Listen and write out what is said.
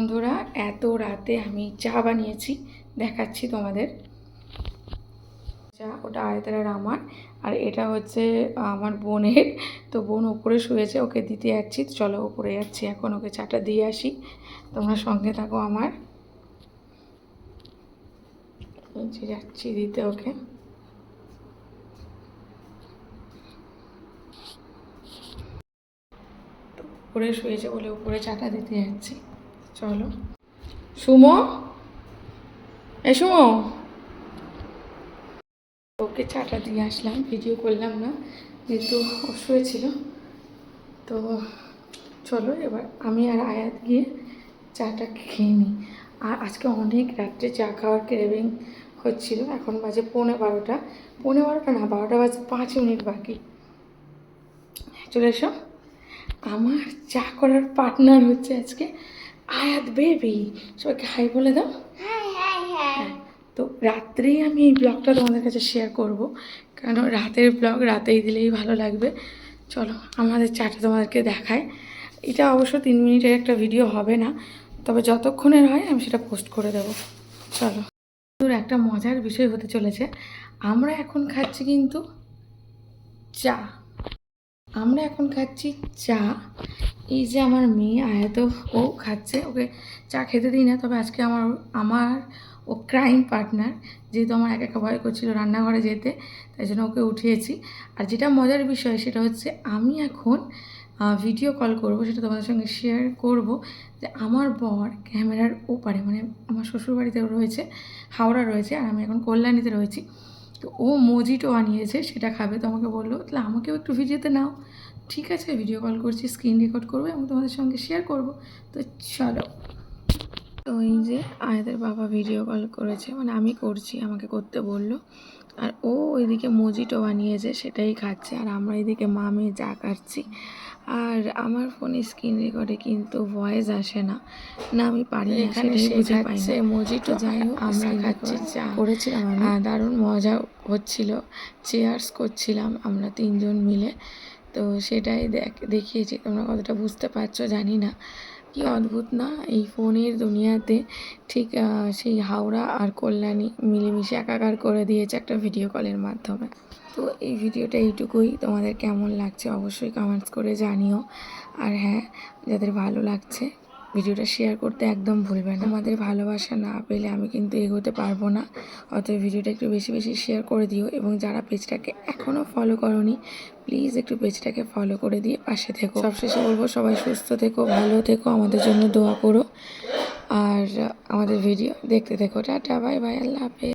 বন্ধুরা, এত রাতে আমি চা বানিয়েছি। দেখাচ্ছি তোমাদের। চা, ওটা আয়তারার আমার আর এটা হচ্ছে আমার বোনের। তো বোন ওপরে শুয়েছে, ওকে দিতে যাচ্ছি। চলো ওপরে যাচ্ছি, এখন ওকে চাটা দিয়ে আসি। তোমরা সঙ্গে থাকো আমার। যাচ্ছি দিতে ওকে। উপরে শুয়েছে বলে উপরে চাটা দিতে যাচ্ছি। চলো। সুমো? এ সুমো। ওকে চাটা দিয়ে আসলাম, ভিডিও করলাম না, যেহেতু ও শুয়েছিল তো চলো, এবার আমি আর আয়াত গিয়ে চাটা খেয়ে নিই। আর আজকে অনেক রাত্রে চা খাওয়ার ক্রেভিং হচ্ছিল। এখন বাজে পৌনে বারোটা। পৌনে বারোটা না, বারোটা বাজে পাঁচ মিনিট বাকি। চলে এসো। আমার চা করার পার্টনার হচ্ছে আজকে আয়াত বেবি সবাইকে হাই বলে দাও। হ্যাঁ, তো রাত্রেই আমি এই ব্লগটা তোমাদের কাছে শেয়ার করব। কারণ রাতের ব্লগ রাতেই দিলেই ভালো লাগবে। চলো আমাদের চাটা তোমাদেরকে দেখায় এটা অবশ্য তিন মিনিটের একটা ভিডিও হবে না তবে যতক্ষণের হয় আমি সেটা পোস্ট করে দেবো। চলো। তোর একটা মজার বিষয় হতে চলেছে। আমরা এখন খাচ্ছি কিন্তু চা। আমরা এখন খাচ্ছি চা। এই যে আমার মেয়ে আয়াত, ও খাচ্ছে, ওকে চা খেতে দিই না, তবে আজকে আমার আমার ও ক্রাইম পার্টনার যেহেতু আমার একা একা ভয় করছিল রান্নাঘরে যেতে, তাই জন্য ওকে উঠিয়েছি। আর যেটা মজার বিষয়, সেটা হচ্ছে আমি এখন ভিডিও কল করব, সেটা তোমাদের সঙ্গে শেয়ার করব, যে আমার বর ক্যামেরার ওপারে মানে আমার শ্বশুরবাড়িতে রয়েছে, হাওড়া রয়েছে, আর আমি এখন কল্যাণীতে রয়েছি। তো ও মজিটো আনিয়েছে, সেটা খাবে, তো আমাকে বলল, তাহলে আমাকেও একটু ভিডিওতে নাও। ঠিক আছে ভিডিও কল করছি স্ক্রিন রেকর্ড করব এবং তোমাদের সঙ্গে শেয়ার করব। তো চলো। তো এই যে আয়াদের বাবা ভিডিও কল করেছে মানে আমি করছি আমাকে করতে বলল। আর ও ওইদিকে মজিটো বানিয়েছে সেটাই খাচ্ছে। আর আমরা এদিকে মামে যা কাটছি আর আমার ফোনে স্ক্রিন রেকর্ডে কিন্তু ভয়েস আসে না। না আমি পারি না এখানে সেটাই বুঝে পাই না। মজিটো, যাই হোক আমরা খাচ্ছি চা করেছিলাম দারুণ মজা হচ্ছিল। চেয়ার্স করছিলাম আমরা তিনজন মিলে। তো সেটাই দেখ, দেখিয়েছি। তোমরা কতটা বুঝতে পারছ জানি না। কি অদ্ভুত না? এই ফোনের দুনিয়াতে ঠিক সেই হাওড়া আর কল্যাণী মিলেমিশে একাকার করে দিয়েছে একটা ভিডিও কলের মাধ্যমে। তো এই ভিডিওটা এইটুকুই। তোমাদের কেমন লাগছে অবশ্যই কমেন্টস করে জানিও। আর হ্যাঁ যাদের ভালো লাগছে ভিডিওটা শেয়ার করতে একদম ভুলবেন না। আমাদের ভালোবাসা না পেলে আমি কিন্তু এগোতে পারব না। অতএব ভিডিওটা একটু বেশি বেশি শেয়ার করে দিও এবং যারা পেজটাকে এখনও ফলো করনি প্লিজ একটু পেজটাকে ফলো করে দিয়ে পাশে থেকো। সবশেষে বলব, সবাই সুস্থ থেকো, ভালো থেকো, আমাদের জন্য দোয়া করো। আর আমাদের ভিডিও দেখতে থেকো। টাটা বাই বাই আল্লাহ হাফেজ।